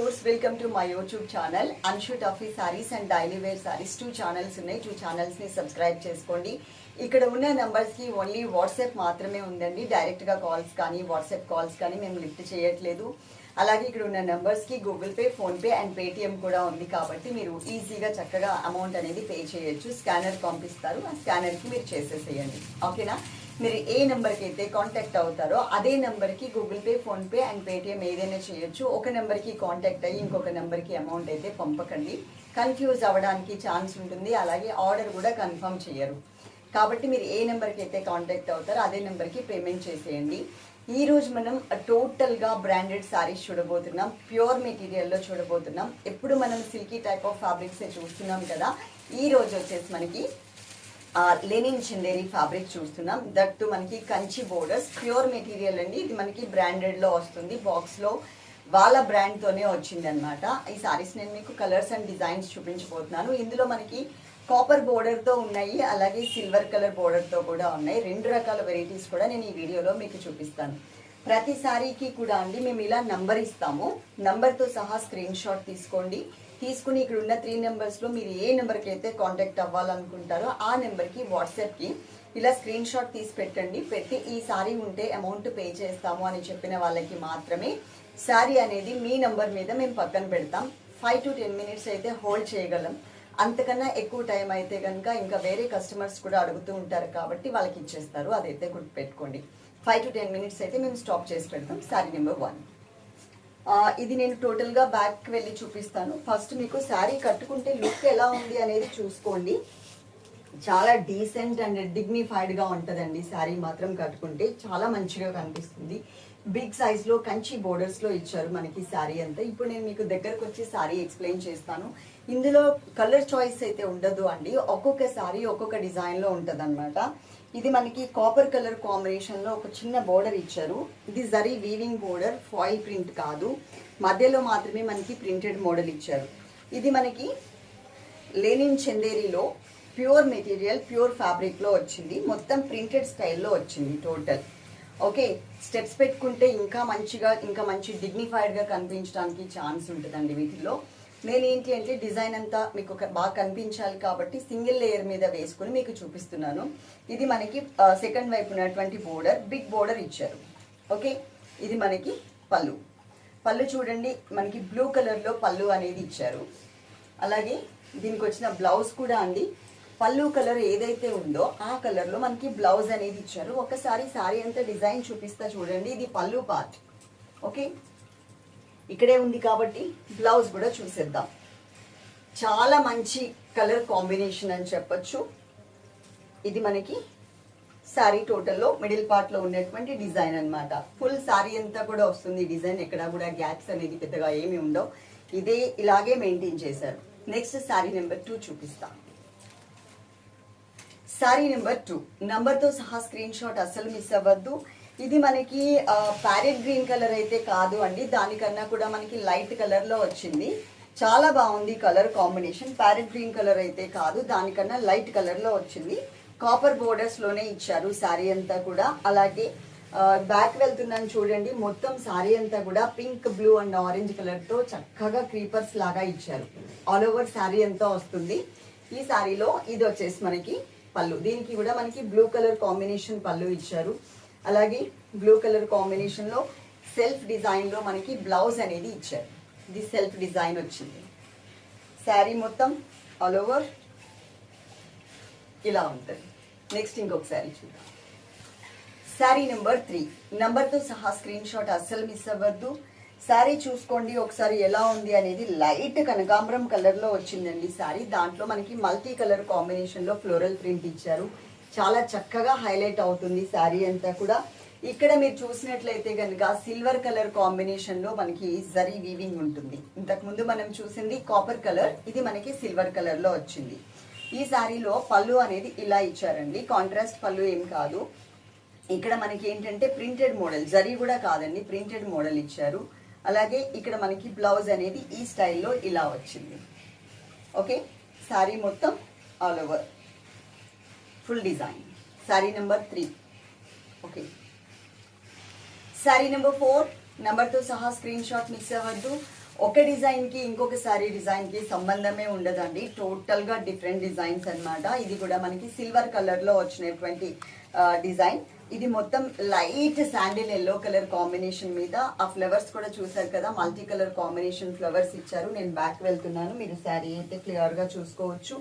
Viewers welcome to my YouTube channel Anshu taffy saris and daily wear saris two channels ఉన్నాయి. Two ఛానల్స్ని subscribe చేసుకోండి. ఇక్కడ ఉన్న నెంబర్స్కి ఓన్లీ వాట్సాప్ మాత్రమే ఉందండి. డైరెక్ట్గా కాల్స్ కానీ వాట్సాప్ కాల్స్ కానీ మేము లిఫ్ట్ చేయట్లేదు. అలాగే ఇక్కడ ఉన్న నెంబర్స్కి Google Pay PhonePe and Paytm కూడా ఉంది కాబట్టి మీరు ఈజీగా చక్కగా అమౌంట్ అనేది పే చేయొచ్చు. స్కానర్ పంపిస్తారు. ఆ స్కానర్కి మీరు చేసేసేయండి. ఓకేనా మీరు ఏ నెంబర్కి అయితే కాంటాక్ట్ అవుతారో అదే నెంబర్కి Google Pay PhonePe and Paytm ఏదైనా చేయొచ్చు. ఒక నెంబర్కి కాంటాక్ట్ అయ్యి ఇంకొక నెంబర్కి అమౌంట్ అయితే పంపకండి. కన్ఫ్యూజ్ అవ్వడానికి ఛాన్స్ ఉంటుంది. అలాగే ఆర్డర్ కూడా కన్ఫర్మ్ చేయరు. కాబట్టి మీరు ఏ నెంబర్కి అయితే కాంటాక్ట్ అవుతారో అదే నెంబర్కి పేమెంట్ చేసేయండి. ఈ రోజు మనం టోటల్గా బ్రాండెడ్ శారీస్ చూడబోతున్నాం. ప్యూర్ మెటీరియల్లో చూడబోతున్నాం. ఎప్పుడు మనం సిల్కీ టైప్ ఆఫ్ ఫ్యాబ్రిక్సే చూస్తున్నాం కదా ఈ రోజు వచ్చేసి మనకి లెనిన్ చిందేరి ఫ్యాబ్రిక్ చూస్తున్నాం. దట్టు మనకి కంచి బోర్డర్స్ ప్యూర్ మెటీరియల్ అండి. ఇది మనకి బ్రాండెడ్లో వస్తుంది. బాక్స్లో వాళ్ళ బ్రాండ్తోనే వచ్చింది అనమాట ఈ సారీస్ నేను మీకు కలర్స్ అండ్ డిజైన్స్ చూపించబోతున్నాను. ఇందులో మనకి కాపర్ బోర్డర్తో ఉన్నాయి. అలాగే సిల్వర్ కలర్ బోర్డర్తో కూడా ఉన్నాయి. రెండు రకాల వెరైటీస్ కూడా నేను ఈ వీడియోలో మీకు చూపిస్తాను. ప్రతి సారీకి కూడా అండి మేము ఇలా నంబర్ ఇస్తాము. నంబర్తో సహా స్క్రీన్ షాట్ తీసుకోండి. తీసుకుని ఇక్కడ ఉన్న త్రీ నెంబర్స్లో మీరు ఏ నెంబర్కి అయితే కాంటాక్ట్ అవ్వాలనుకుంటారో ఆ నెంబర్కి వాట్సాప్కి ఇలా స్క్రీన్ షాట్ తీసి పెట్టండి. పెట్టి ఈ సారీ ఉంటే అమౌంట్ పే చేస్తాము అని చెప్పిన వాళ్ళకి మాత్రమే శారీ అనేది మీ నంబర్ మీద మేము పక్కన పెడతాం. ఫైవ్ టు టెన్ మినిట్స్ అయితే హోల్డ్ చేయగలం. అంతకన్నా ఎక్కువ టైం అయితే కనుక ఇంకా వేరే కస్టమర్స్ కూడా అడుగుతూ ఉంటారు కాబట్టి వాళ్ళకి ఇచ్చేస్తారు. అదైతే గుర్తుపెట్టుకోండి. ఫైవ్ టు టెన్ మినిట్స్ అయితే మేము స్టాప్ చేసి పెడతాం. శారీ నెంబర్ వన్ ఇది నేను టోటల్గా బ్యాక్ వెళ్ళి చూపిస్తాను. ఫస్ట్ మీకు శారీ కట్టుకుంటే లుక్ ఎలా ఉంది అనేది చూసుకోండి. చాలా డీసెంట్ అండ్ డిగ్నిఫైడ్గా ఉంటుందండి. శారీ మాత్రం కట్టుకుంటే చాలా మంచిగా కనిపిస్తుంది. బిగ్ సైజ్లో కంచి బోర్డర్స్లో ఇచ్చారు మనకి శారీ అంతా. ఇప్పుడు నేను మీకు దగ్గరకు వచ్చి శారీ ఎక్స్ప్లెయిన్ చేస్తాను. ఇందులో కలర్ చాయిస్ అయితే ఉండదు అండి. ఒక్కొక్క శారీ ఒక్కొక్క డిజైన్లో ఉంటుంది అనమాట ఇది మనకి కాపర్ కలర్ కాంబినేషన్లో ఒక చిన్న బోర్డర్ ఇచ్చారు. ఇది zari weaving border foil print కాదు. మధ్యలో మాత్రమే మనకి ప్రింటెడ్ మోడల్ ఇచ్చారు. ఇది మనకి లెనిన్ చందేరిలో ప్యూర్ మెటీరియల్ ప్యూర్ ఫ్యాబ్రిక్లో వచ్చింది. మొత్తం ప్రింటెడ్ స్టైల్లో వచ్చింది టోటల్ ఓకే స్టెప్స్ పెట్టుకుంటే ఇంకా మంచిగా ఇంకా మంచి డిగ్నిఫైడ్గా కనిపించడానికి ఛాన్స్ ఉంటుందండి వీటిలో. నేను ఏంటి అంటే డిజైన్ అంతా మీకు ఒక బాగా కనిపించాలి కాబట్టి సింగిల్ లేయర్ మీద వేసుకుని మీకు చూపిస్తున్నాను. ఇది మనకి సెకండ్ వైపు ఉన్నటువంటి బోర్డర్ బిగ్ బోర్డర్ ఇచ్చారు. ఓకే? ఇది మనకి పళ్ళు. పళ్ళు చూడండి మనకి బ్లూ కలర్లో పళ్ళు అనేది ఇచ్చారు. అలాగే దీనికి వచ్చిన బ్లౌజ్ కూడా అండి. పళ్ళు కలర్ ఏదైతే ఉందో ఆ కలర్లో మనకి బ్లౌజ్ అనేది ఇచ్చారు. ఒకసారి సారీ అంతా డిజైన్ చూపిస్తా చూడండి. ఇది పళ్ళు పార్ట్. ఓకే? ఇక్కడే ఉంది కాబట్టి బ్లౌజ్ కూడా చూసేద్దాం. చాలా మంచి కలర్ కాంబినేషన్ అని చెప్పొచ్చు. ఇది మనకి శారీ టోటల్లో మిడిల్ పార్ట్లో ఉన్నటువంటి డిజైన్ అన్నమాట. ఫుల్ శారీ అంతా కూడా వస్తుంది. డిజైన్ ఎక్కడ కూడా గ్యాప్స్ అనేది పెద్దగా ఏమి ఉండవు. ఇదే ఇలాగే మెయింటైన్ చేశారు. నెక్స్ట్ శారీ నెంబర్ టూ చూపిస్తాం. Sari number two. తో సహా స్క్రీన్ షాట్ అస్సలు మిస్ అవ్వద్దు. ఇది మనకి ప్యారెట్ గ్రీన్ కలర్ అయితే కాదు అండి. దానికన్నా కూడా మనకి లైట్ కలర్లో వచ్చింది. చాలా బాగుంది colour combination. Parrot green colour అయితే కాదు దానికన్నా లైట్ కలర్లో వచ్చింది. కాపర్ బోర్డర్స్లోనే ఇచ్చారు శారీ అంతా కూడా. అలాగే బ్యాక్ వెళ్తున్నాను చూడండి. మొత్తం శారీ అంతా కూడా పింక్ బ్లూ అండ్ ఆరెంజ్ కలర్తో చక్కగా క్రీపర్స్ లాగా ఇచ్చారు. ఆల్ ఓవర్ శారీ అంతా వస్తుంది. ఈ శారీలో ఇది వచ్చేసి మనకి పళ్ళు. దీనికి కూడా మనకి బ్లూ కలర్ కాంబినేషన్ పళ్ళు ఇచ్చారు. అలాగే బ్లూ కలర్ కాంబినేషన్లో సెల్ఫ్ డిజైన్లో మనకి బ్లౌజ్ అనేది ఇచ్చారు. ఇది సెల్ఫ్ డిజైన్ వచ్చింది. శారీ మొత్తం ఆల్ ఓవర్ ఇలా ఉంటుంది. నెక్స్ట్ ఇంకొక శారీ చూద్దాం. శారీ నెంబర్ త్రీ నెంబర్తో సహా స్క్రీన్ షాట్ అస్సలు మిస్ అవ్వద్దు. శారీ చూసుకోండి ఒకసారి ఎలా ఉంది అనేది లైట్ కనకాంబరం కలర్లో వచ్చిందండి శారీ దాంట్లో మనకి మల్టీ కలర్ కాంబినేషన్లో ఫ్లోరల్ ప్రింట్ ఇచ్చారు. చాలా చక్కగా హైలైట్ అవుతుంది శారీ అంతా కూడా. ఇక్కడ మీరు చూసినట్లయితే కనుక సిల్వర్ కలర్ కాంబినేషన్లో మనకి జరీ వీవింగ్ ఉంటుంది. ఇంతకుముందు మనం చూసింది కాపర్ కలర్ ఇది మనకి సిల్వర్ కలర్లో వచ్చింది. ఈ శారీలో పళ్ళు అనేది ఇలా ఇచ్చారండి. కాంట్రాస్ట్ పళ్ళు ఏం కాదు. ఇక్కడ మనకి ఏంటంటే ప్రింటెడ్ మోడల్ జరీ కూడా కాదండి ప్రింటెడ్ మోడల్ ఇచ్చారు. అలాగే ఇక్కడ మనకి బ్లౌజ్ అనేది ఈ స్టైల్లో ఇలా వచ్చింది. ఓకే? శారీ మొత్తం all over. Full design sari number three okay sari number four నెంబర్తో సహా స్క్రీన్ షాట్ మిస్ అవ్వద్దు. ఒక డిజైన్కి ఇంకొక సారీ డిజైన్కి సంబంధమే ఉండదండి. టోటల్గా డిఫరెంట్ డిజైన్స్ అన్నమాట. ఇది కూడా మనకి సిల్వర్ కలర్లో వచ్చినటువంటి డిజైన్ ఇది మొత్తం light sandal yellow colour combination మీద. ఆ ఫ్లవర్స్ కూడా చూసారు కదా మల్టీ కలర్ కాంబినేషన్ ఫ్లవర్స్ ఇచ్చారు. నేను బ్యాక్ వెళ్తున్నాను. మీరు శారీ అయితే క్లియర్గా చూసుకోవచ్చు.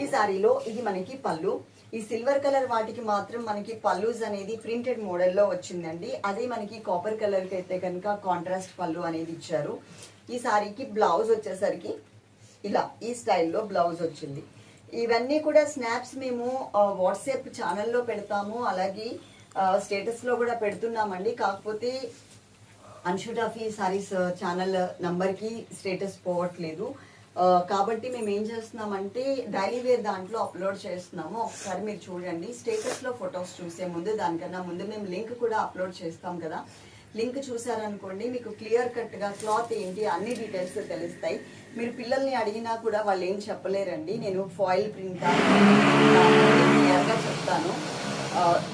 ఈ శారీలో ఇది మనకి పళ్ళు. ఈ సిల్వర్ కలర్ వాటికి మాత్రం మనకి పల్లూస్ అనేది ప్రింటెడ్ మోడల్లో వచ్చిందండి. అదే మనకి కాపర్ కలర్కి అయితే కనుక కాంట్రాస్ట్ పళ్ళు అనేది ఇచ్చారు. ఈ సారీకి బ్లౌజ్ వచ్చేసరికి ఇలా ఈ స్టైల్లో బ్లౌజ్ వచ్చింది. ఇవన్నీ కూడా స్నాప్స్ మేము వాట్సాప్ ఛానల్లో పెడతాము. అలాగే స్టేటస్లో కూడా పెడుతున్నామండి. కాకపోతే అన్షుటాఫీ సారీస్ ఛానల్ నంబర్కి స్టేటస్ పోవట్లేదు. కాబట్టి మేము ఏం చేస్తున్నామంటే డైలీ వేర్ దాంట్లో అప్లోడ్ చేస్తున్నాము. ఒకసారి మీరు చూడండి. స్టేటస్లో ఫొటోస్ చూసే ముందు దానికన్నా ముందు మేము లింక్ కూడా అప్లోడ్ చేస్తాం కదా. లింక్ చూసారనుకోండి మీకు క్లియర్ కట్గా క్లాత్ ఏంటి అన్ని డీటెయిల్స్ తెలుస్తాయి. మీరు పిల్లల్ని అడిగినా కూడా వాళ్ళు ఏం చెప్పలేరండి. నేను ఫాయిల్ ప్రింట్ క్లియర్గా చెప్తాను.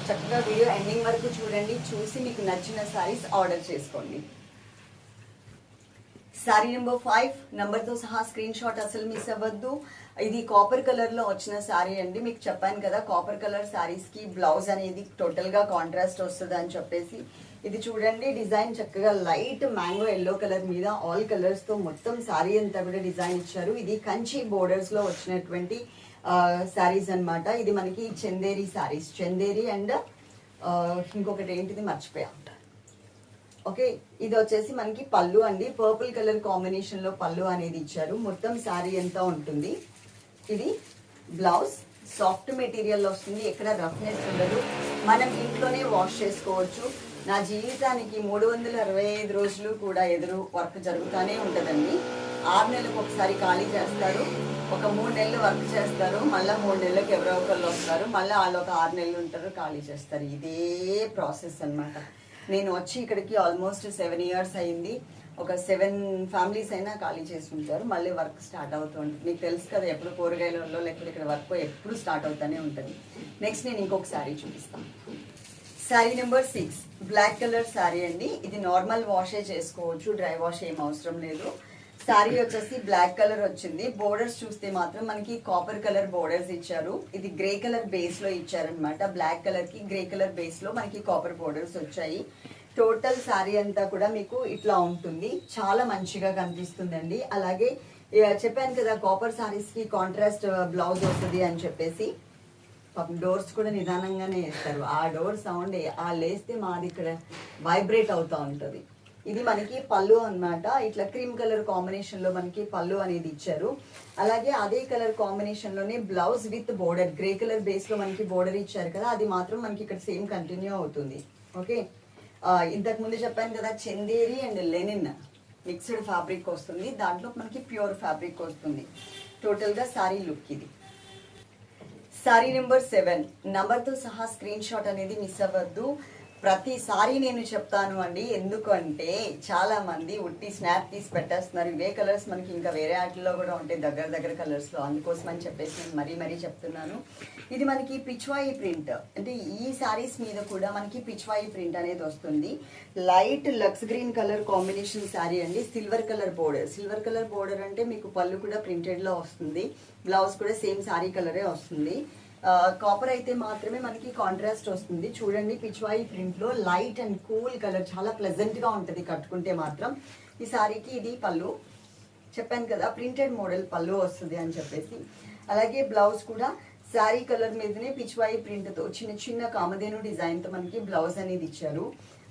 చక్కగా వీడియో ఎండింగ్ వరకు చూడండి. చూసి మీకు నచ్చిన సారీస్ ఆర్డర్ చేసుకోండి. శారీ నెంబర్ ఫైవ్ నెంబర్తో సహా స్క్రీన్ షాట్ అసలు మిస్ అవ్వద్దు. ఇది కాపర్ కలర్లో వచ్చిన శారీ అండి. మీకు చెప్పాను కదా కాపర్ కలర్ శారీస్కి బ్లౌజ్ అనేది టోటల్గా కాంట్రాస్ట్ వస్తుంది అని చెప్పేసి. ఇది చూడండి డిజైన్ చక్కగా లైట్ మ్యాంగో ఎల్లో కలర్ మీద ఆల్ కలర్స్తో మొత్తం శారీ అంతా కూడా డిజైన్ ఇచ్చారు. ఇది కంచి బోర్డర్స్లో వచ్చినటువంటి శారీస్ అన్నమాట. ఇది మనకి చందేరి శారీస్ చందేరి అండ్ ఇంకొకటి ఏంటిది మర్చిపోయా ఓకే ఇది వచ్చేసి మనకి పళ్ళు అండి. పర్పుల్ కలర్ కాంబినేషన్లో పళ్ళు అనేది ఇచ్చారు. మొత్తం శారీ ఎంత ఉంటుంది? ఇది బ్లౌజ్ సాఫ్ట్ మెటీరియల్ వస్తుంది. ఎక్కడ రఫ్నెస్ ఉండదు. మనం ఇంట్లోనే వాష్ చేసుకోవచ్చు. నా జీవితానికి మూడు వందల అరవై ఐదు రోజులు కూడా ఎదురు వర్క్ జరుగుతూనే ఉంటుందండి. ఆరు నెలలకు ఒకసారి ఖాళీ చేస్తారు. ఒక మూడు నెలలు వర్క్ చేస్తారు. మళ్ళీ మూడు నెలలకు ఎవరో ఒకళ్ళు వస్తారు. మళ్ళీ వాళ్ళు ఒక ఆరు నెలలు ఉంటారు ఖాళీ చేస్తారు. ఇదే ప్రాసెస్ అన్నమాట. నేను వచ్చి ఇక్కడికి ఆల్మోస్ట్ సెవెన్ ఇయర్స్ అయింది. ఒక సెవెన్ ఫ్యామిలీస్ అయినా ఖాళీ చేసి ఉంటారు మళ్ళీ వర్క్ స్టార్ట్ అవుతూ ఉంటుంది. మీకు తెలుసు కదా ఎప్పుడు కూరగాయలలో లేకపోతే ఇక్కడ వర్క్ ఎప్పుడు స్టార్ట్ అవుతూనే ఉంటుంది. నెక్స్ట్ నేను ఇంకొక శారీ చూపిస్తాను. Sari number six black colour sari అండి. ఇది నార్మల్ వాషే చేసుకోవచ్చు. డ్రై వాష్ ఏం అవసరం లేదు. శారీ వచ్చేసి బ్లాక్ కలర్ వచ్చింది. బోర్డర్స్ చూస్తే మాత్రం మనకి కాపర్ కలర్ బోర్డర్స్ ఇచ్చారు. ఇది గ్రే కలర్ బేస్లో ఇచ్చారనమాట బ్లాక్ కలర్కి గ్రే కలర్ బేస్లో మనకి కాపర్ బోర్డర్స్ వచ్చాయి. టోటల్ శారీ అంతా కూడా మీకు ఇట్లా ఉంటుంది. చాలా మంచిగా కనిపిస్తుందండి. అలాగే చెప్పాను కదా కాపర్ శారీస్కి కాంట్రాస్ట్ బ్లౌజ్ వస్తుంది అని చెప్పేసి. డోర్స్ కూడా నిదానంగానే వేస్తారు. ఆ డోర్ సౌండ్ ఆ లేస్తే మాది ఇక్కడ వైబ్రేట్ అవుతూ ఉంటుంది. ఇది మనకి పళ్ళు అన్నమాట. ఇట్లా క్రీమ్ కలర్ కాంబినేషన్లో మనకి పళ్ళు అనేది ఇచ్చారు. అలాగే అదే colour కాంబినేషన్లోనే blouse with border grey colour బేస్లో మనకి బోర్డర్ ఇచ్చారు కదా అది మాత్రం మనకి ఇక్కడ సేమ్ కంటిన్యూ అవుతుంది. ఓకే ఇంతకు ముందు చెప్పాను కదా Chanderi and linen mixed fabric వస్తుంది. దాంట్లో మనకి ప్యూర్ ఫ్యాబ్రిక్ వస్తుంది. టోటల్గా శారీ సారీ లుక్ ఇది. సారీ నెంబర్ సెవెన్ నెంబర్తో సహా స్క్రీన్ షాట్ అనేది మిస్ అవ్వద్దు. ప్రతిసారి నేను చెప్తాను అండి ఎందుకంటే చాలా మంది ఉట్టి స్నాప్ తీసి పెట్టేస్తున్నారు. ఇవే కలర్స్ మనకి ఇంకా వేరే వాటిల్లో కూడా ఉంటాయి దగ్గర దగ్గర కలర్స్లో. అందుకోసం అని చెప్పేసి నేను మరీ మరీ చెప్తున్నాను. ఇది మనకి పిచ్వాయి ప్రింట్. అంటే ఈ సారీస్ మీద కూడా మనకి పిచ్వాయి ప్రింట్ అనేది వస్తుంది. Light lux green colour combination sari అండి. Silver colour border. Silver colour border అంటే మీకు పళ్ళు కూడా ప్రింటెడ్లో వస్తుంది. బ్లౌజ్ కూడా సేమ్ శారీ కలరే వస్తుంది. కాపర్ అయితే మాత్రమే మనకి కాంట్రాస్ట్ వస్తుంది. చూడండి పిచ్వాయి ప్రింట్లో లైట్ అండ్ కూల్ కలర్ చాలా ప్లెజెంట్గా కట్టుకుంటే మాత్రం. ఈ సారీకి ఇది పళ్ళు. చెప్పాను కదా ప్రింటెడ్ మోడల్ పళ్ళు వస్తుంది అని చెప్పేసి. అలాగే బ్లౌజ్ కూడా శారీ కలర్ మీదనే పిచ్వాయి ప్రింట్తో చిన్న చిన్న కామధేను డిజైన్తో మనకి బ్లౌజ్ అనేది ఇచ్చారు.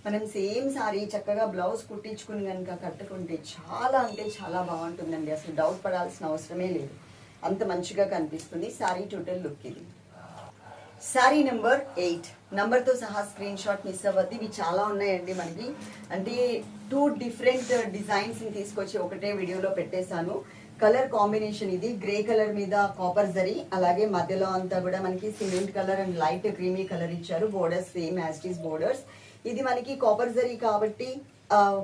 మనం సేమ్ సారీ చక్కగా బ్లౌజ్ కుట్టించుకుని కనుక కట్టుకుంటే చాలా అంటే చాలా బాగుంటుందండి. అసలు డౌట్ పడాల్సిన అవసరమే లేదు. అంత మంచిగా కనిపిస్తుంది సారీ టోటల్ లుక్ ఇది. శారీ నెంబర్ ఎయిట్తో సహా స్క్రీన్ షాట్ మిస్ అవ్వద్దు. ఇవి చాలా ఉన్నాయండి మనకి. అంటే టూ డిఫరెంట్ డిజైన్స్ తీసుకొచ్చి ఒకటే వీడియోలో పెట్టేశాను. కలర్ కాంబినేషన్ ఇది. గ్రే కలర్ మీద కాపర్ జరీ అలాగే మధ్యలో అంతా కూడా మనకి cement colour and light creamy colour ఇచ్చారు. Borders same as it is borders ఇది మనకి కాపర్ జరీ కాబట్టి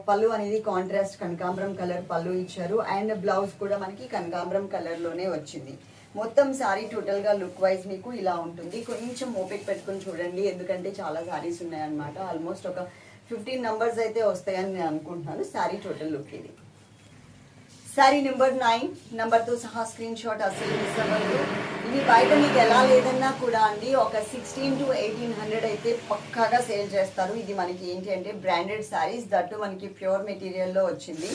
పళ్ళు అనేది కాంట్రాస్ట్ కనకాంబరం కలర్ పళ్ళు ఇచ్చారు. అండ్ బ్లౌజ్ కూడా మనకి కనకాంబరం కలర్లోనే వచ్చింది. మొత్తం శారీ టోటల్గా లుక్ వైజ్ మీకు ఇలా ఉంటుంది. కొంచెం ఓపిక పెట్టుకొని చూడండి. ఎందుకంటే చాలా శారీస్ ఉన్నాయన్నమాట. ఆల్మోస్ట్ ఒక ఫిఫ్టీన్ నంబర్స్ అయితే వస్తాయని నేను అనుకుంటున్నాను. సారీ టోటల్ లుక్ ఇది. శారీ నెంబర్ నైన్ నెంబర్తో సహా స్క్రీన్ షాట్ అసలు మిస్ అవ్వదు. ఇది బయట మీకు ఎలా లేదన్నా కూడా అండి ఒక సిక్స్టీన్ టు ఎయిటీన్ హండ్రెడ్ అయితే పక్కాగా సేల్ చేస్తారు. ఇది మనకి ఏంటి అంటే బ్రాండెడ్ శారీస్ దట్టు మనకి ప్యూర్ మెటీరియల్లో వచ్చింది.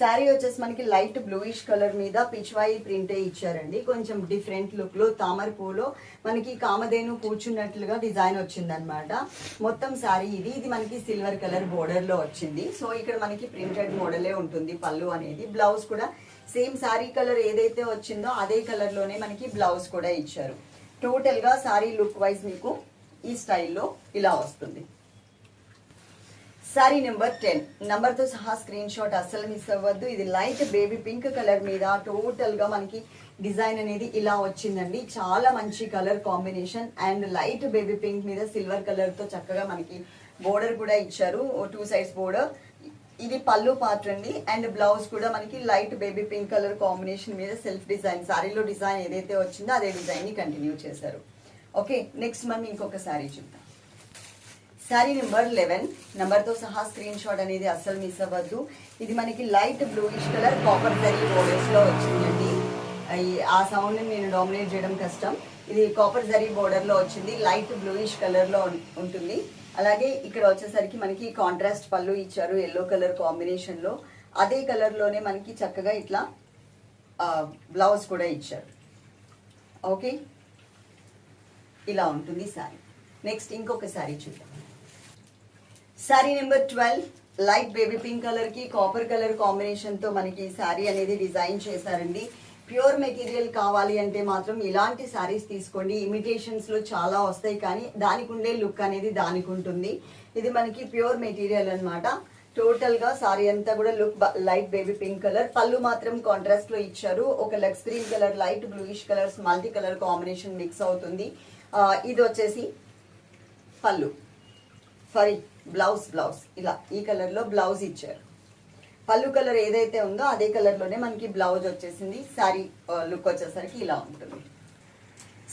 శారీ వచ్చేసి మనకి లైట్ బ్లూయిష్ కలర్ మీద పిచ్వాయి ప్రింటే ఇచ్చారండి. కొంచెం డిఫరెంట్ లుక్లో తామర పూలో మనకి కామధేను కూర్చున్నట్లుగా డిజైన్ వచ్చిందనమాట మొత్తం శారీ ఇది. ఇది మనకి సిల్వర్ కలర్ బోర్డర్లో వచ్చింది. సో ఇక్కడ మనకి ప్రింటెడ్ మోడలే ఉంటుంది పళ్ళు అనేది. బ్లౌజ్ కూడా సేమ్ శారీ కలర్ ఏదైతే వచ్చిందో అదే కలర్లోనే మనకి బ్లౌజ్ కూడా ఇచ్చారు. టోటల్గా శారీ లుక్ వైజ్ మీకు ఈ స్టైల్లో ఇలా వస్తుంది. సారీ నెంబర్ టెన్తో సహా స్క్రీన్ షాట్ అస్సలు మిస్ అవ్వద్దు. ఇది లైట్ బేబీ పింక్ కలర్ మీద టోటల్గా మనకి డిజైన్ అనేది ఇలా వచ్చిందండి. చాలా మంచి colour combination and light baby pink మీద సిల్వర్ కలర్తో చక్కగా మనకి బోర్డర్ కూడా ఇచ్చారు. టూ సైడ్స్ బోర్డర్ ఇది పళ్ళు పార్ట్ అండి. అండ్ బ్లౌజ్ కూడా మనకి light baby pink colour combination మీద సెల్ఫ్ డిజైన్ శారీలో డిజైన్ ఏదైతే వచ్చిందో అదే డిజైన్ని కంటిన్యూ చేశారు. ఓకే నెక్స్ట్ మనం ఇంకొక శారీ చూద్దాం. శారీ నెంబర్ లెవెన్ నెంబర్తో సహా స్క్రీన్ షాట్ అనేది అస్సలు మిస్ అవ్వద్దు ఇది మనకి light bluish colour copper zari బోర్డర్స్లో వచ్చిందండి ఆ సౌండ్ని నేను డామినేట్ చేయడం కష్టం ఇది కాపర్ జరీ బోర్డర్లో వచ్చింది లైట్ బ్లూయిష్ కలర్లో ఉంటుంది అలాగే ఇక్కడ వచ్చేసరికి మనకి కాంట్రాస్ట్ పళ్ళు ఇచ్చారు ఎల్లో కలర్ కాంబినేషన్లో అదే కలర్లోనే మనకి చక్కగా ఇట్లా బ్లౌజ్ కూడా ఇచ్చారు ఓకే ఇలా ఉంటుంది శారీ నెక్స్ట్ ఇంకొక శారీ చూద్దాం sari number twelve light baby pink కలర్కి కాపర్ కలర్ కాంబినేషన్తో మనకి శారీ అనేది డిజైన్ చేశారండి. ప్యూర్ మెటీరియల్ కావాలి అంటే మాత్రం ఇలాంటి శారీస్ తీసుకోండి. ఇమిటేషన్స్లో చాలా వస్తాయి కానీ దానికి ఉండే లుక్ అనేది దానికి ఉంటుంది. ఇది మనకి ప్యూర్ మెటీరియల్ అన్నమాట. టోటల్గా సారీ అంతా కూడా look light baby pink colour pallu మాత్రం కాంట్రాస్ట్లో ఇచ్చారు. ఒక legs green colour light bluish colours multi colour combination mix అవుతుంది. ఇది వచ్చేసి పళ్ళు. సారీ బ్లౌజ్ బ్లౌజ్ ఇలా ఈ కలర్లో బ్లౌజ్ ఇచ్చారు. పళ్ళు కలర్ ఏదైతే ఉందో అదే కలర్లోనే మనకి బ్లౌజ్ వచ్చేసింది. శారీ లుక్ వచ్చేసరికి ఇలా ఉంటుంది.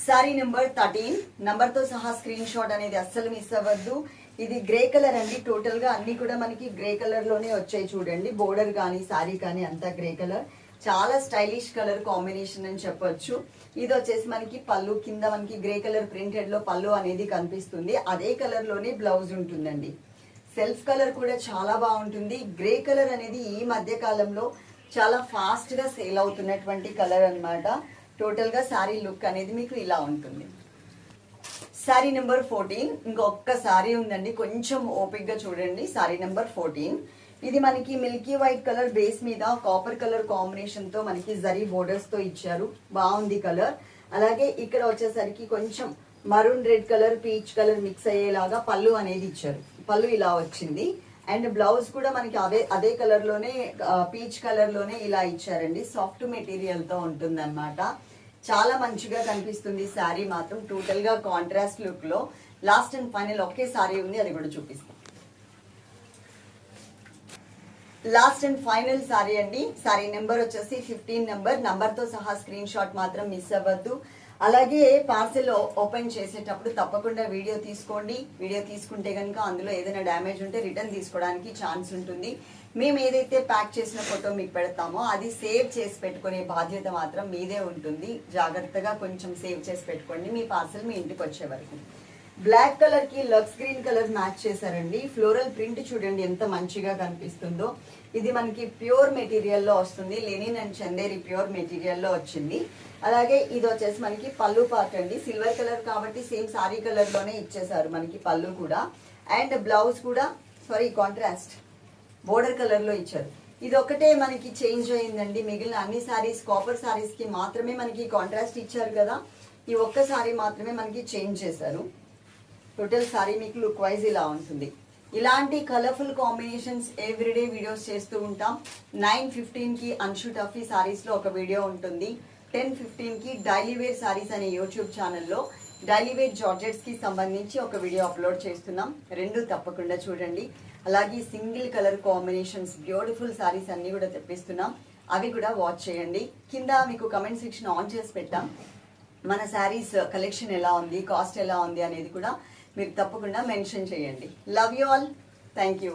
శారీ నెంబర్ థర్టీన్తో సహా స్క్రీన్ షాట్ అనేది అస్సలు మిస్ అవ్వద్దు. ఇది గ్రే కలర్ అండి. టోటల్గా అన్ని కూడా మనకి గ్రే కలర్లోనే వచ్చాయి చూడండి. బోర్డర్ కానీ శారీ కానీ అంతా గ్రే కలర్ చాలా స్టైలిష్ కలర్ కాంబినేషన్ అని చెప్పొచ్చు. ఇది వచ్చేసి మనకి పళ్ళు కింద మనకి గ్రే కలర్ ప్రింటెడ్లో పళ్ళు అనేది కనిపిస్తుంది. అదే కలర్లోనే బ్లౌజ్ ఉంటుందండి. సెల్ఫ్ కలర్ కూడా చాలా బాగుంటుంది. గ్రే కలర్ అనేది ఈ మధ్య కాలంలో చాలా ఫాస్ట్గా సేల్ అవుతున్నటువంటి కలర్ అన్నమాట. టోటల్గా శారీ లుక్ అనేది మీకు ఇలా ఉంటుంది. శారీ నెంబర్ ఫోర్టీన్ ఇంకొక శారీ ఉందండి. కొంచెం ఓపిక్గా చూడండి. శారీ నెంబర్ ఫోర్టీన్ ఇది మనకి మిల్కీ వైట్ కలర్ బేస్ మీద కాపర్ కలర్ కాంబినేషన్తో మనకి జరీ బోర్డర్స్తో ఇచ్చారు. బాగుంది కలర్. అలాగే ఇక్కడ వచ్చేసరికి కొంచెం maroon red colour peach colour mix అయ్యేలాగా పళ్ళు అనేది ఇచ్చారు. పళ్ళు ఇలా వచ్చింది. అండ్ బ్లౌజ్ కూడా మనకి అదే అదే కలర్లోనే పీచ్ కలర్లోనే ఇలా ఇచ్చారండి. సాఫ్ట్ మెటీరియల్తో ఉంటుంది చాలా మంచిగా కనిపిస్తుంది శారీ మాత్రం. టోటల్గా కాంట్రాస్ట్ లుక్లో. లాస్ట్ అండ్ ఫైనల్ ఒకే శారీ ఉంది అది కూడా చూపిస్తాం లాస్ట్ అండ్ ఫైనల్ సారీ అండి. సారీ నెంబర్ వచ్చేసి ఫిఫ్టీన్ నెంబర్. నంబర్తో సహా స్క్రీన్ షాట్ మాత్రం మిస్ అవ్వద్దు. అలాగే పార్సెల్ ఓపెన్ చేసేటప్పుడు తప్పకుండా వీడియో తీసుకోండి. వీడియో తీసుకుంటే కనుక అందులో ఏదైనా డ్యామేజ్ ఉంటే రిటర్న్ తీసుకోవడానికి ఛాన్స్ ఉంటుంది. మేము ఏదైతే ప్యాక్ చేసిన ఫోటో మీకు పెడతామో అది సేవ్ చేసి పెట్టుకునే బాధ్యత మాత్రం మీదే ఉంటుంది. జాగ్రత్తగా కొంచెం సేవ్ చేసి పెట్టుకోండి. మీ పార్సెల్ మీ ఇంటికి వచ్చే వరకు. బ్లాక్ కలర్కి లక్స్ గ్రీన్ కలర్ మ్యాచ్ చేశారండి. ఫ్లోరల్ ప్రింట్ చూడండి ఎంత మంచిగా కనిపిస్తుందో. ఇది మనకి ప్యూర్ మెటీరియల్లో వస్తుంది. లెనిన్ అండ్ చందేరి ప్యూర్ మెటీరియల్లో వచ్చింది. అలాగే ఇది వచ్చేసి మనకి పళ్ళు పార్ట్ అండి. సిల్వర్ కలర్ కాబట్టి సేమ్ సారీ కలర్లోనే ఇచ్చేసారు మనకి పళ్ళు కూడా. అండ్ బ్లౌజ్ కూడా సారీ కాంట్రాస్ట్ బోర్డర్ కలర్లో ఇచ్చారు. ఇది ఒకటే మనకి చేంజ్ అయిందండి. మిగిలిన అన్ని సారీస్ కాపర్ సారీస్కి మాత్రమే మనకి కాంట్రాస్ట్ ఇచ్చారు కదా. ఈ ఒక్క సారీ మాత్రమే మనకి చేంజ్ చేశారు. టోటల్ సారీ మీకు లుక్ వైజ్ ఇలా ఉంటుంది. ఇలాంటి కలర్ఫుల్ కాంబినేషన్స్ ఎవ్రీడే వీడియోస్ చేస్తూ ఉంటాం. నైన్ ఫిఫ్టీన్కి అన్షు టఫీ సారీస్లో ఒక వీడియో ఉంటుంది. టెన్ ఫిఫ్టీన్కి డైలీ వేర్ సారీస్ అనే యూట్యూబ్ ఛానల్లో డైలీ వేర్ జార్జెట్స్కి సంబంధించి ఒక వీడియో అప్లోడ్ చేస్తున్నాం. రెండు తప్పకుండా చూడండి. అలాగే single colour combinations beautiful saris అన్నీ కూడా తెప్పిస్తున్నాం. అవి కూడా వాచ్ చేయండి. కింద మీకు కమెంట్ సెక్షన్ ఆన్ చేసి పెట్టాం. మన శారీస్ కలెక్షన్ ఎలా ఉంది కాస్ట్ ఎలా ఉంది అనేది కూడా మీరు తప్పకుండా మెన్షన్ చేయండి. Love you all thank you